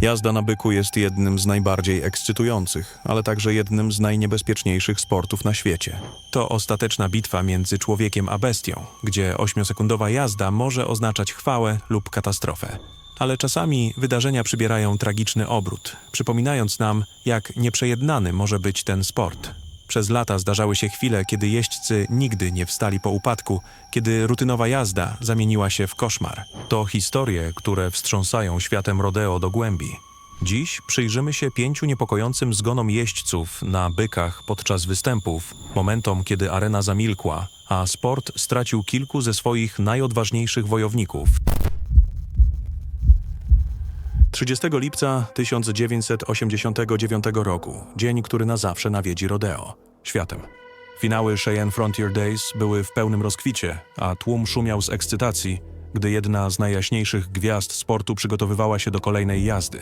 Jazda na byku jest jednym z najbardziej ekscytujących, ale także jednym z najniebezpieczniejszych sportów na świecie. To ostateczna bitwa między człowiekiem a bestią, gdzie ośmiosekundowa jazda może oznaczać chwałę lub katastrofę. Ale czasami wydarzenia przybierają tragiczny obrót, przypominając nam, jak nieprzejednany może być ten sport. Przez lata zdarzały się chwile, kiedy jeźdźcy nigdy nie wstali po upadku, kiedy rutynowa jazda zamieniła się w koszmar. To historie, które wstrząsają światem rodeo do głębi. Dziś przyjrzymy się pięciu niepokojącym zgonom jeźdźców na bykach podczas występów, momentom, kiedy arena zamilkła, a sport stracił kilku ze swoich najodważniejszych wojowników. 30 lipca 1989 roku, dzień, który na zawsze nawiedzi rodeo, światem. Finały Cheyenne Frontier Days były w pełnym rozkwicie, a tłum szumiał z ekscytacji, gdy jedna z najjaśniejszych gwiazd sportu przygotowywała się do kolejnej jazdy.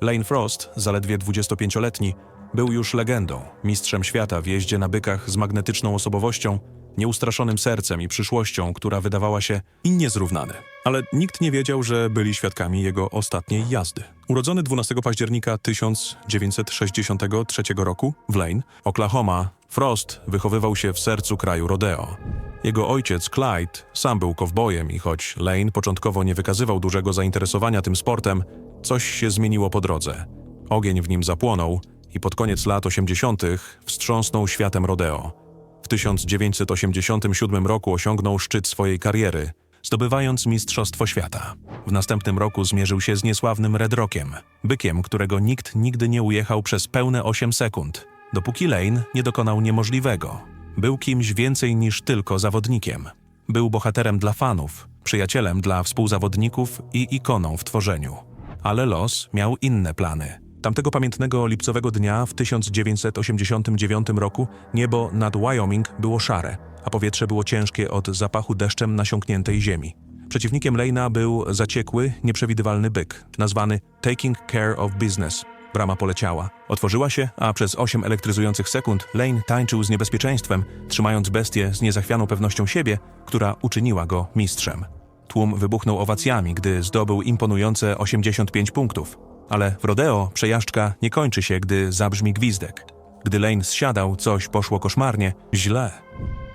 Lane Frost, zaledwie 25-letni, był już legendą, mistrzem świata w jeździe na bykach z magnetyczną osobowością, nieustraszonym sercem i przyszłością, która wydawała się niezrównane. Ale nikt nie wiedział, że byli świadkami jego ostatniej jazdy. Urodzony 12 października 1963 roku w Lane, Oklahoma, Frost wychowywał się w sercu kraju rodeo. Jego ojciec, Clyde, sam był kowbojem i choć Lane początkowo nie wykazywał dużego zainteresowania tym sportem, coś się zmieniło po drodze. Ogień w nim zapłonął i pod koniec lat 80. wstrząsnął światem rodeo. W 1987 roku osiągnął szczyt swojej kariery, zdobywając Mistrzostwo Świata. W następnym roku zmierzył się z niesławnym Red Rockiem, bykiem, którego nikt nigdy nie ujechał przez pełne 8 sekund, dopóki Lane nie dokonał niemożliwego. Był kimś więcej niż tylko zawodnikiem. Był bohaterem dla fanów, przyjacielem dla współzawodników i ikoną w tworzeniu. Ale los miał inne plany. Tamtego pamiętnego lipcowego dnia w 1989 roku niebo nad Wyoming było szare, a powietrze było ciężkie od zapachu deszczem nasiąkniętej ziemi. Przeciwnikiem Lejna był zaciekły, nieprzewidywalny byk, nazwany Taking Care of Business. Brama poleciała. Otworzyła się, a przez 8 elektryzujących sekund Lane tańczył z niebezpieczeństwem, trzymając bestię z niezachwianą pewnością siebie, która uczyniła go mistrzem. Tłum wybuchnął owacjami, gdy zdobył imponujące 85 punktów. Ale w rodeo przejażdżka nie kończy się, gdy zabrzmi gwizdek. Gdy Lane zsiadał, coś poszło koszmarnie, źle.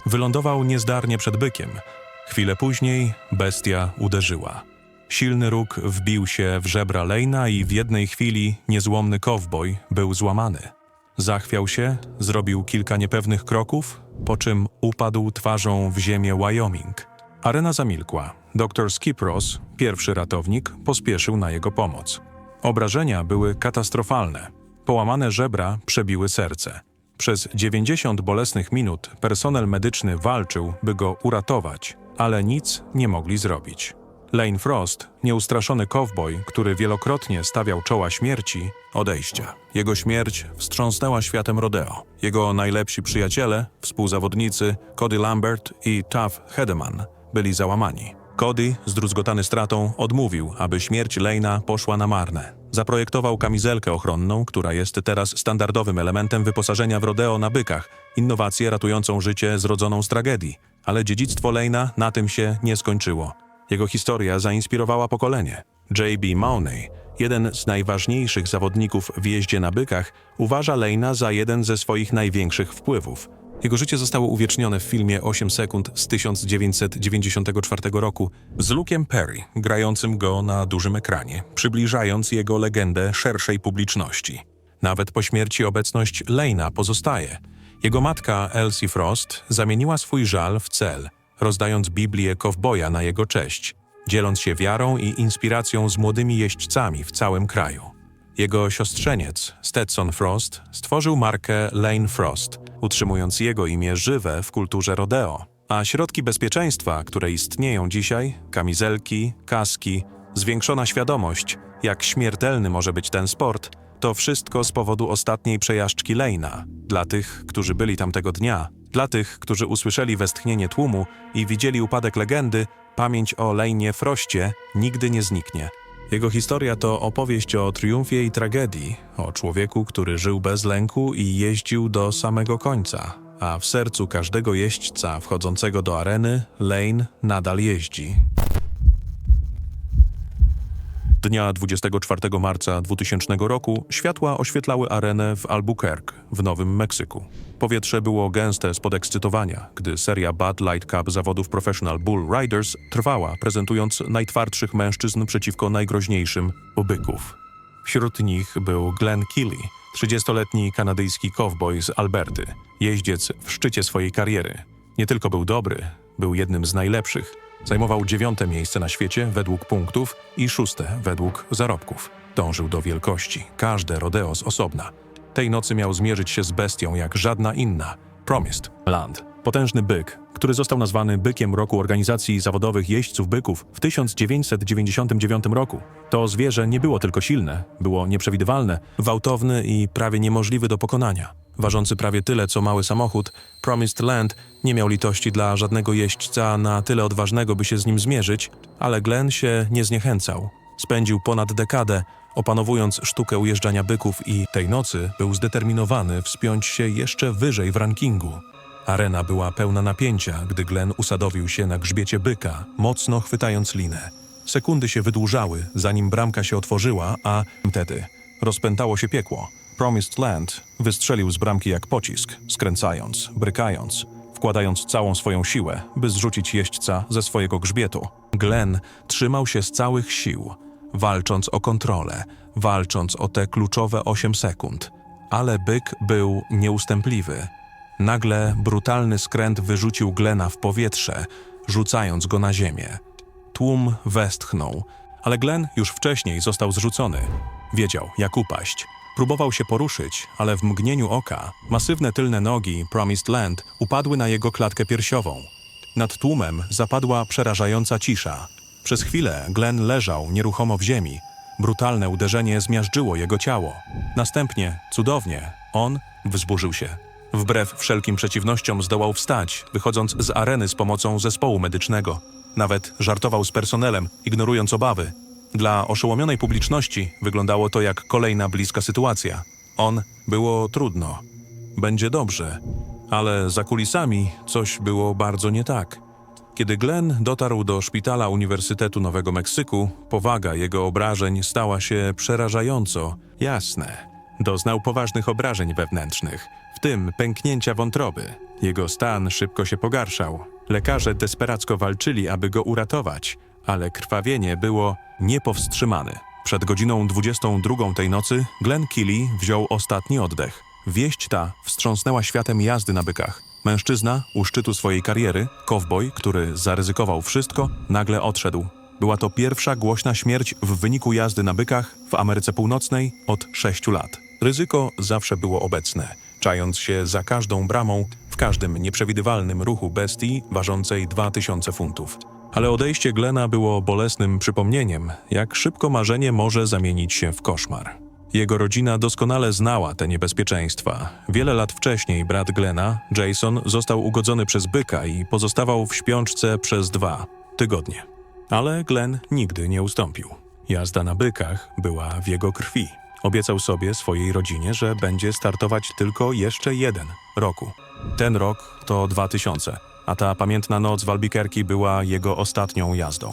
Wylądował niezdarnie przed bykiem. Chwilę później bestia uderzyła. Silny róg wbił się w żebra Lejna i w jednej chwili niezłomny kowboj był złamany. Zachwiał się, zrobił kilka niepewnych kroków, po czym upadł twarzą w ziemię Wyoming. Arena zamilkła. Dr Skipros, pierwszy ratownik, pospieszył na jego pomoc. Obrażenia były katastrofalne. Połamane żebra przebiły serce. Przez 90 bolesnych minut personel medyczny walczył, by go uratować, ale nic nie mogli zrobić. Lane Frost, nieustraszony kowboj, który wielokrotnie stawiał czoła śmierci, odejścia. Jego śmierć wstrząsnęła światem rodeo. Jego najlepsi przyjaciele, współzawodnicy Cody Lambert i Tuff Hedeman byli załamani. Cody, zdruzgotany stratą, odmówił, aby śmierć Lane'a poszła na marne. Zaprojektował kamizelkę ochronną, która jest teraz standardowym elementem wyposażenia w rodeo na bykach, innowację ratującą życie zrodzoną z tragedii. Ale dziedzictwo Lane'a na tym się nie skończyło. Jego historia zainspirowała pokolenie. J.B. Mauney, jeden z najważniejszych zawodników w jeździe na bykach, uważa Lane'a za jeden ze swoich największych wpływów. Jego życie zostało uwiecznione w filmie 8 sekund z 1994 roku z Luke'em Perry, grającym go na dużym ekranie, przybliżając jego legendę szerszej publiczności. Nawet po śmierci obecność Lane'a pozostaje. Jego matka Elsie Frost zamieniła swój żal w cel, rozdając Biblię kowboja na jego cześć, dzieląc się wiarą i inspiracją z młodymi jeźdźcami w całym kraju. Jego siostrzeniec, Stetson Frost, stworzył markę Lane Frost, utrzymując jego imię żywe w kulturze rodeo. A środki bezpieczeństwa, które istnieją dzisiaj kamizelki, kaski, zwiększona świadomość, jak śmiertelny może być ten sport to wszystko z powodu ostatniej przejażdżki Lane'a. Dla tych, którzy byli tamtego dnia, dla tych, którzy usłyszeli westchnienie tłumu i widzieli upadek legendy, pamięć o Lane'ie Froście nigdy nie zniknie. Jego historia to opowieść o triumfie i tragedii, o człowieku, który żył bez lęku i jeździł do samego końca, a w sercu każdego jeźdźca wchodzącego do areny Lane nadal jeździ. Dnia 24 marca 2000 roku światła oświetlały arenę w Albuquerque w Nowym Meksyku. Powietrze było gęste z podekscytowania, gdy seria Bud Light Cup zawodów Professional Bull Riders trwała, prezentując najtwardszych mężczyzn przeciwko najgroźniejszym obyków. Wśród nich był Glenn Keely, 30-letni kanadyjski cowboy z Alberty, jeździec w szczycie swojej kariery. Nie tylko był dobry, był jednym z najlepszych. Zajmował dziewiąte miejsce na świecie według punktów i szóste według zarobków. Dążył do wielkości, każde rodeo z osobna. Tej nocy miał zmierzyć się z bestią jak żadna inna Promised Land. Potężny byk, który został nazwany bykiem roku organizacji zawodowych jeźdźców byków w 1999 roku. To zwierzę nie było tylko silne, było nieprzewidywalne, gwałtowny i prawie niemożliwy do pokonania. Ważący prawie tyle co mały samochód, Promised Land nie miał litości dla żadnego jeźdźca na tyle odważnego, by się z nim zmierzyć, ale Glenn się nie zniechęcał. Spędził ponad dekadę opanowując sztukę ujeżdżania byków i tej nocy był zdeterminowany wspiąć się jeszcze wyżej w rankingu. Arena była pełna napięcia, gdy Glenn usadowił się na grzbiecie byka, mocno chwytając linę. Sekundy się wydłużały, zanim bramka się otworzyła, a wtedy rozpętało się piekło. Promised Land wystrzelił z bramki jak pocisk, skręcając, brykając, wkładając całą swoją siłę, by zrzucić jeźdźca ze swojego grzbietu. Glenn trzymał się z całych sił, walcząc o kontrolę, walcząc o te kluczowe 8 sekund. Ale byk był nieustępliwy. Nagle brutalny skręt wyrzucił Glena w powietrze, rzucając go na ziemię. Tłum westchnął, ale Glen już wcześniej został zrzucony. Wiedział, jak upaść. Próbował się poruszyć, ale w mgnieniu oka masywne tylne nogi Promised Land upadły na jego klatkę piersiową. Nad tłumem zapadła przerażająca cisza. Przez chwilę Glenn leżał nieruchomo w ziemi. Brutalne uderzenie zmiażdżyło jego ciało. Następnie, cudownie, on wzburzył się. Wbrew wszelkim przeciwnościom zdołał wstać, wychodząc z areny z pomocą zespołu medycznego. Nawet żartował z personelem, ignorując obawy. Dla oszołomionej publiczności wyglądało to jak kolejna bliska sytuacja. On było trudno. Będzie dobrze. Ale za kulisami coś było bardzo nie tak. Kiedy Glenn dotarł do szpitala Uniwersytetu Nowego Meksyku, powaga jego obrażeń stała się przerażająco jasne. Doznał poważnych obrażeń wewnętrznych, w tym pęknięcia wątroby. Jego stan szybko się pogarszał. Lekarze desperacko walczyli, aby go uratować, ale krwawienie było niepowstrzymane. Przed godziną 22 tej nocy Glenn Keely wziął ostatni oddech. Wieść ta wstrząsnęła światem jazdy na bykach. Mężczyzna u szczytu swojej kariery, kowboj, który zaryzykował wszystko, nagle odszedł. Była to pierwsza głośna śmierć w wyniku jazdy na bykach w Ameryce Północnej od sześciu lat. Ryzyko zawsze było obecne, czając się za każdą bramą, w każdym nieprzewidywalnym ruchu bestii ważącej 2000 funtów. Ale odejście Glena było bolesnym przypomnieniem, jak szybko marzenie może zamienić się w koszmar. Jego rodzina doskonale znała te niebezpieczeństwa. Wiele lat wcześniej brat Glena, Jason, został ugodzony przez byka i pozostawał w śpiączce przez dwa tygodnie. Ale Glenn nigdy nie ustąpił. Jazda na bykach była w jego krwi. Obiecał sobie swojej rodzinie, że będzie startować tylko jeszcze jeden roku. Ten rok to 2000, a ta pamiętna noc w Albuquerque była jego ostatnią jazdą.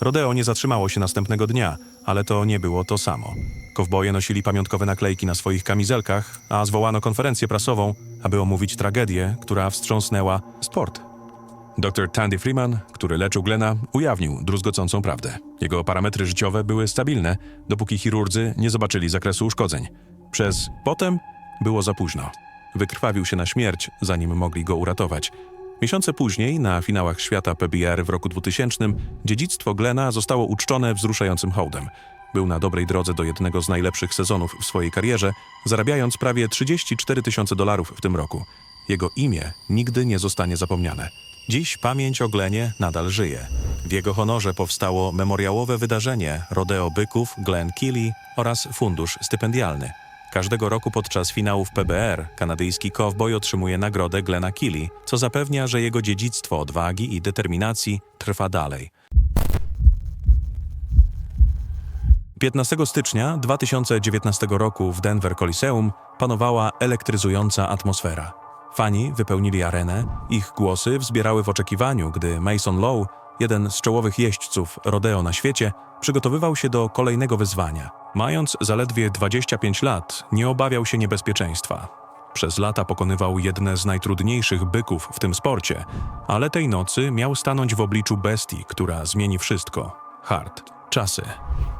Rodeo nie zatrzymało się następnego dnia, ale to nie było to samo. Kowboje nosili pamiątkowe naklejki na swoich kamizelkach, a zwołano konferencję prasową, aby omówić tragedię, która wstrząsnęła sport. Dr Tandy Freeman, który leczył Glena, ujawnił druzgocącą prawdę. Jego parametry życiowe były stabilne, dopóki chirurdzy nie zobaczyli zakresu uszkodzeń. Przez potem było za późno. Wykrwawił się na śmierć, zanim mogli go uratować. Miesiące później, na finałach świata PBR w roku 2000, dziedzictwo Glena zostało uczczone wzruszającym hołdem. Był na dobrej drodze do jednego z najlepszych sezonów w swojej karierze, zarabiając prawie 34 tysiące dolarów w tym roku. Jego imię nigdy nie zostanie zapomniane. Dziś pamięć o Glenie nadal żyje. W jego honorze powstało memoriałowe wydarzenie Rodeo Byków Glen Keely oraz fundusz stypendialny. Każdego roku podczas finałów PBR kanadyjski cowboy otrzymuje nagrodę Glena Keely, co zapewnia, że jego dziedzictwo odwagi i determinacji trwa dalej. 15 stycznia 2019 roku w Denver Coliseum panowała elektryzująca atmosfera. Fani wypełnili arenę, ich głosy wzbierały w oczekiwaniu, gdy Mason Lowe, jeden z czołowych jeźdźców rodeo na świecie, przygotowywał się do kolejnego wyzwania. Mając zaledwie 25 lat, nie obawiał się niebezpieczeństwa. Przez lata pokonywał jedne z najtrudniejszych byków w tym sporcie, ale tej nocy miał stanąć w obliczu bestii, która zmieni wszystko. Hard. Czasy.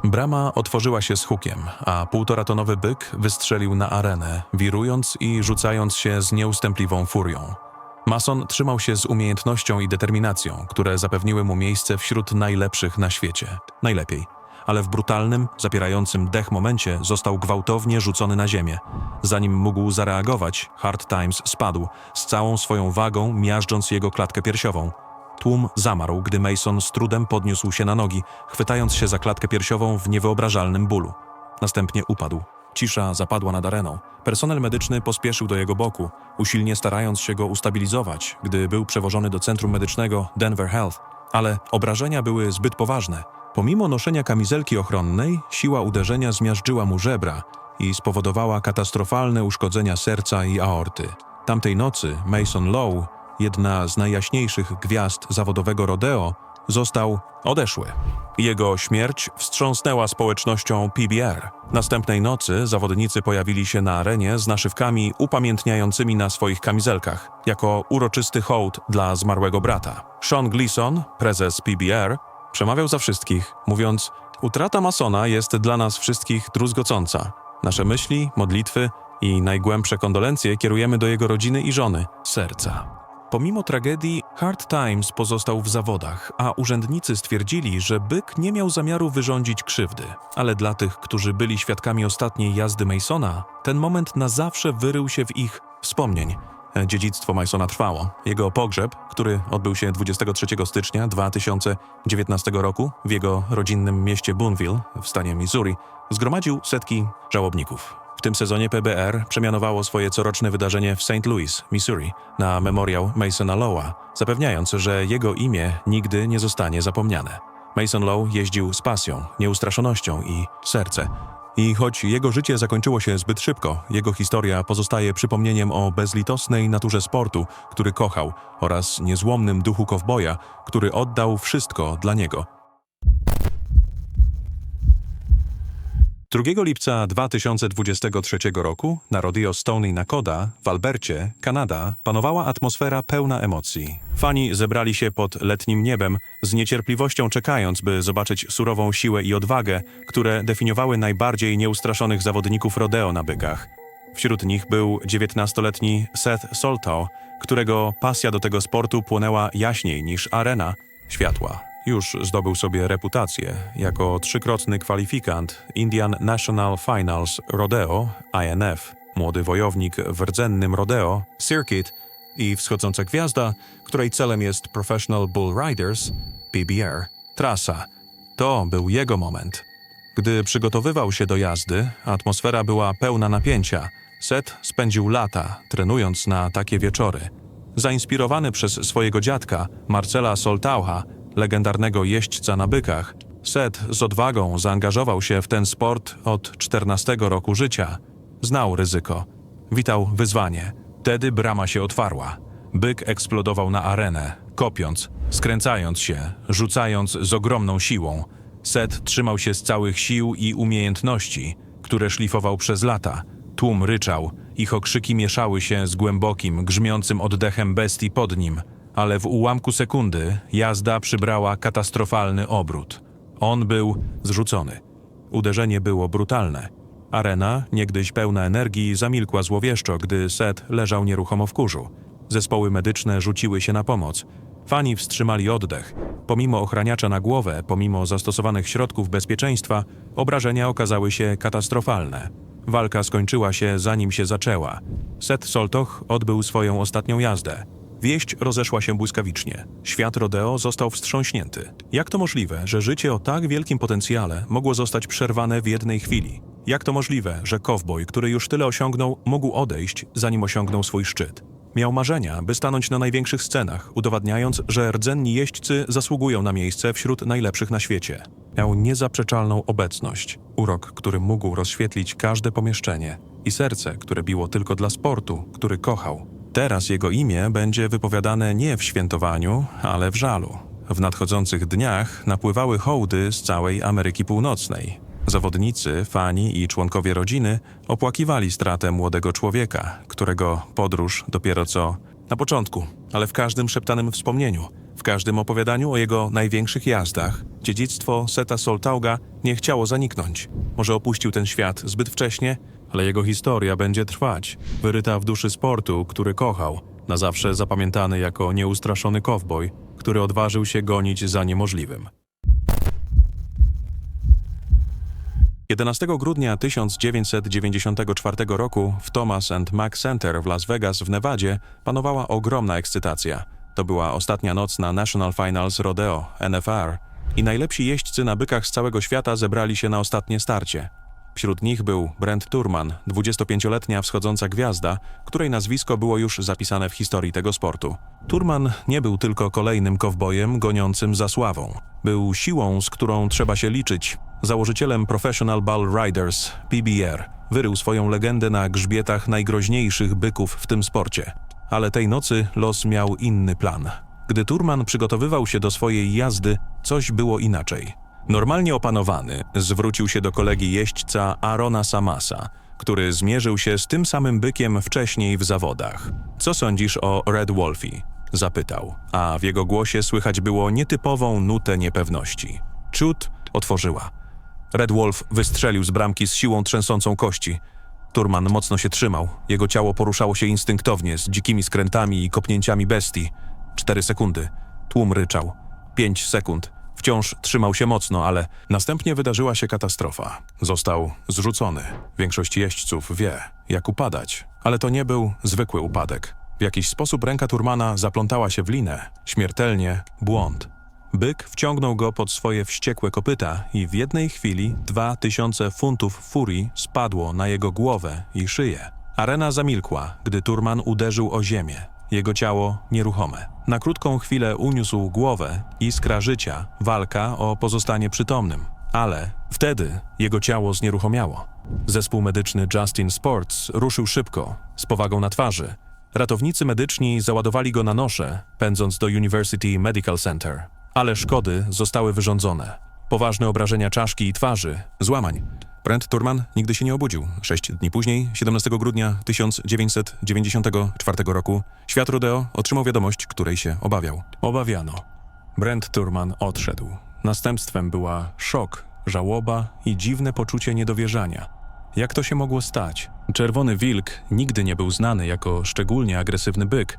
Brama otworzyła się z hukiem, a półtoratonowy byk wystrzelił na arenę, wirując i rzucając się z nieustępliwą furią. Mason trzymał się z umiejętnością i determinacją, które zapewniły mu miejsce wśród najlepszych na świecie. Najlepiej. Ale w brutalnym, zapierającym dech momencie został gwałtownie rzucony na ziemię. Zanim mógł zareagować, Hard Times spadł, z całą swoją wagą miażdżąc jego klatkę piersiową. Tłum zamarł, gdy Mason z trudem podniósł się na nogi, chwytając się za klatkę piersiową w niewyobrażalnym bólu. Następnie upadł. Cisza zapadła nad areną. Personel medyczny pospieszył do jego boku, usilnie starając się go ustabilizować, gdy był przewożony do centrum medycznego Denver Health. Ale obrażenia były zbyt poważne. Pomimo noszenia kamizelki ochronnej, siła uderzenia zmiażdżyła mu żebra i spowodowała katastrofalne uszkodzenia serca i aorty. Tamtej nocy Mason Lowe, jedna z najjaśniejszych gwiazd zawodowego rodeo, został odeszły. Jego śmierć wstrząsnęła społecznością PBR. Następnej nocy zawodnicy pojawili się na arenie z naszywkami upamiętniającymi na swoich kamizelkach, jako uroczysty hołd dla zmarłego brata. Sean Gleason, prezes PBR, przemawiał za wszystkich, mówiąc: Utrata Masona jest dla nas wszystkich druzgocąca. Nasze myśli, modlitwy i najgłębsze kondolencje kierujemy do jego rodziny i żony, serca. Pomimo tragedii, Hard Times pozostał w zawodach, a urzędnicy stwierdzili, że byk nie miał zamiaru wyrządzić krzywdy. Ale dla tych, którzy byli świadkami ostatniej jazdy Masona, ten moment na zawsze wyrył się w ich wspomnień. Dziedzictwo Masona trwało. Jego pogrzeb, który odbył się 23 stycznia 2019 roku w jego rodzinnym mieście Boonville w stanie Missouri, zgromadził setki żałobników. W tym sezonie PBR przemianowało swoje coroczne wydarzenie w St. Louis, Missouri, na memoriał Masona Lowa, zapewniając, że jego imię nigdy nie zostanie zapomniane. Mason Lowe jeździł z pasją, nieustraszonością i serce. I choć jego życie zakończyło się zbyt szybko, jego historia pozostaje przypomnieniem o bezlitosnej naturze sportu, który kochał, oraz niezłomnym duchu kowboja, który oddał wszystko dla niego. 2 lipca 2023 roku na rodeo Stony Nakoda w Albercie, Kanada, panowała atmosfera pełna emocji. Fani zebrali się pod letnim niebem, z niecierpliwością czekając, by zobaczyć surową siłę i odwagę, które definiowały najbardziej nieustraszonych zawodników rodeo na bykach. Wśród nich był 19-letni Seth Soltau, którego pasja do tego sportu płonęła jaśniej niż arena światła. Już zdobył sobie reputację jako trzykrotny kwalifikant Indian National Finals Rodeo INF, młody wojownik w rdzennym rodeo Circuit i wschodząca gwiazda, której celem jest Professional Bull Riders PBR. Trasa. To był jego moment. Gdy przygotowywał się do jazdy, atmosfera była pełna napięcia. Seth spędził lata trenując na takie wieczory. Zainspirowany przez swojego dziadka, Marcela Soltaucha, legendarnego jeźdźca na bykach, Seth z odwagą zaangażował się w ten sport od 14 roku życia. Znał ryzyko. Witał wyzwanie. Wtedy brama się otwarła. Byk eksplodował na arenę, kopiąc, skręcając się, rzucając z ogromną siłą. Seth trzymał się z całych sił i umiejętności, które szlifował przez lata. Tłum ryczał, ich okrzyki mieszały się z głębokim, grzmiącym oddechem bestii pod nim, ale w ułamku sekundy jazda przybrała katastrofalny obrót. On był zrzucony. Uderzenie było brutalne. Arena, niegdyś pełna energii, zamilkła złowieszczo, gdy Seth leżał nieruchomo w kurzu. Zespoły medyczne rzuciły się na pomoc. Fani wstrzymali oddech. Pomimo ochraniacza na głowę, pomimo zastosowanych środków bezpieczeństwa, obrażenia okazały się katastrofalne. Walka skończyła się zanim się zaczęła. Seth Soltoch odbył swoją ostatnią jazdę. Wieść rozeszła się błyskawicznie. Świat rodeo został wstrząśnięty. Jak to możliwe, że życie o tak wielkim potencjale mogło zostać przerwane w jednej chwili? Jak to możliwe, że kowboj, który już tyle osiągnął, mógł odejść, zanim osiągnął swój szczyt? Miał marzenia, by stanąć na największych scenach, udowadniając, że rdzenni jeźdźcy zasługują na miejsce wśród najlepszych na świecie. Miał niezaprzeczalną obecność, urok, który mógł rozświetlić każde pomieszczenie i serce, które biło tylko dla sportu, który kochał. Teraz jego imię będzie wypowiadane nie w świętowaniu, ale w żalu. W nadchodzących dniach napływały hołdy z całej Ameryki Północnej. Zawodnicy, fani i członkowie rodziny opłakiwali stratę młodego człowieka, którego podróż dopiero co na początku, ale w każdym szeptanym wspomnieniu, w każdym opowiadaniu o jego największych jazdach, dziedzictwo Seta Soltauga nie chciało zaniknąć. Może opuścił ten świat zbyt wcześnie, ale jego historia będzie trwać, wyryta w duszy sportu, który kochał, na zawsze zapamiętany jako nieustraszony kowboj, który odważył się gonić za niemożliwym. 11 grudnia 1994 roku w Thomas and Mack Center w Las Vegas w Nevadzie panowała ogromna ekscytacja. To była ostatnia noc na National Finals Rodeo NFR i najlepsi jeźdźcy na bykach z całego świata zebrali się na ostatnie starcie. Wśród nich był Brent Turman, 25-letnia wschodząca gwiazda, której nazwisko było już zapisane w historii tego sportu. Turman nie był tylko kolejnym kowbojem goniącym za sławą. Był siłą, z którą trzeba się liczyć. Założycielem Professional Bull Riders, PBR, wyrył swoją legendę na grzbietach najgroźniejszych byków w tym sporcie. Ale tej nocy los miał inny plan. Gdy Turman przygotowywał się do swojej jazdy, coś było inaczej. Normalnie opanowany, zwrócił się do kolegi jeźdźca Arona Samasa, który zmierzył się z tym samym bykiem wcześniej w zawodach. Co sądzisz o Red Wolfie? Zapytał, a w jego głosie słychać było nietypową nutę niepewności. Ciut otworzyła. Red Wolf wystrzelił z bramki z siłą trzęsącą kości. Turman mocno się trzymał. Jego ciało poruszało się instynktownie, z dzikimi skrętami i kopnięciami bestii. Cztery sekundy. Tłum ryczał. Pięć sekund. Wciąż trzymał się mocno, ale następnie wydarzyła się katastrofa. Został zrzucony. Większość jeźdźców wie, jak upadać. Ale to nie był zwykły upadek. W jakiś sposób ręka Turmana zaplątała się w linę. Śmiertelnie błąd. Byk wciągnął go pod swoje wściekłe kopyta i w jednej chwili dwa tysiące funtów furii spadło na jego głowę i szyję. Arena zamilkła, gdy Turman uderzył o ziemię. Jego ciało nieruchome. Na krótką chwilę uniósł głowę, iskra życia, walka o pozostanie przytomnym. Ale wtedy jego ciało znieruchomiało. Zespół medyczny Justin Sports ruszył szybko, z powagą na twarzy. Ratownicy medyczni załadowali go na nosze, pędząc do University Medical Center. Ale szkody zostały wyrządzone. Poważne obrażenia czaszki i twarzy, złamań. Brent Turman nigdy się nie obudził. Sześć dni później, 17 grudnia 1994 roku, świat rodeo otrzymał wiadomość, której się obawiał. Obawiano. Brent Turman odszedł. Następstwem była szok, żałoba i dziwne poczucie niedowierzania. Jak to się mogło stać? Czerwony wilk nigdy nie był znany jako szczególnie agresywny byk.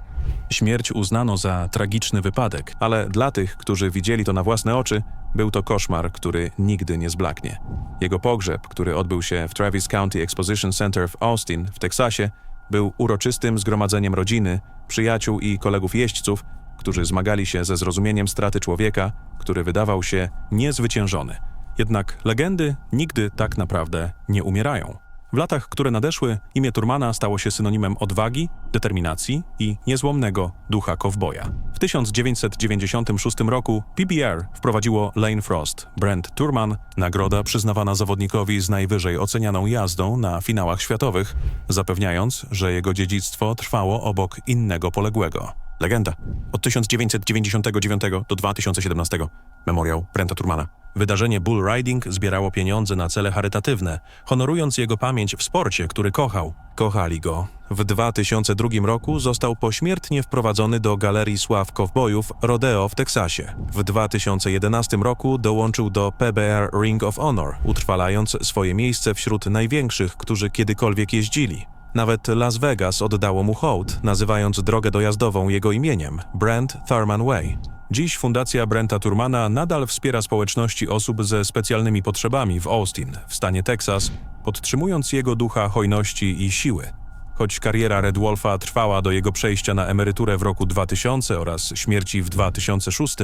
Śmierć uznano za tragiczny wypadek, ale dla tych, którzy widzieli to na własne oczy, był to koszmar, który nigdy nie zblaknie. Jego pogrzeb, który odbył się w Travis County Exposition Center w Austin, w Teksasie, był uroczystym zgromadzeniem rodziny, przyjaciół i kolegów jeźdźców, którzy zmagali się ze zrozumieniem straty człowieka, który wydawał się niezwyciężony. Jednak legendy nigdy tak naprawdę nie umierają. W latach, które nadeszły, imię Turmana stało się synonimem odwagi, determinacji i niezłomnego ducha kowboja. W 1996 roku PBR wprowadziło Lane Frost, Brent Turman, nagroda przyznawana zawodnikowi z najwyżej ocenianą jazdą na finałach światowych, zapewniając, że jego dziedzictwo trwało obok innego poległego. Legenda. Od 1999 do 2017. Memoriał Brenta Turmana. Wydarzenie Bull Riding zbierało pieniądze na cele charytatywne, honorując jego pamięć w sporcie, który kochał. Kochali go. W 2002 roku został pośmiertnie wprowadzony do Galerii Sław Kowbojów Rodeo w Teksasie. W 2011 roku dołączył do PBR Ring of Honor, utrwalając swoje miejsce wśród największych, którzy kiedykolwiek jeździli. Nawet Las Vegas oddało mu hołd, nazywając drogę dojazdową jego imieniem Brent Thurman Way. Dziś Fundacja Brenta Turmana nadal wspiera społeczności osób ze specjalnymi potrzebami w Austin, w stanie Teksas, podtrzymując jego ducha hojności i siły. Choć kariera Red Wolfa trwała do jego przejścia na emeryturę w roku 2000 oraz śmierci w 2006,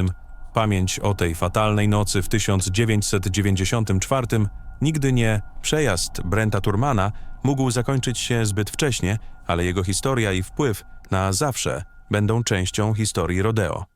pamięć o tej fatalnej nocy w 1994 nigdy nie przejazd Brenta Turmana mógł zakończyć się zbyt wcześnie, ale jego historia i wpływ na zawsze będą częścią historii rodeo.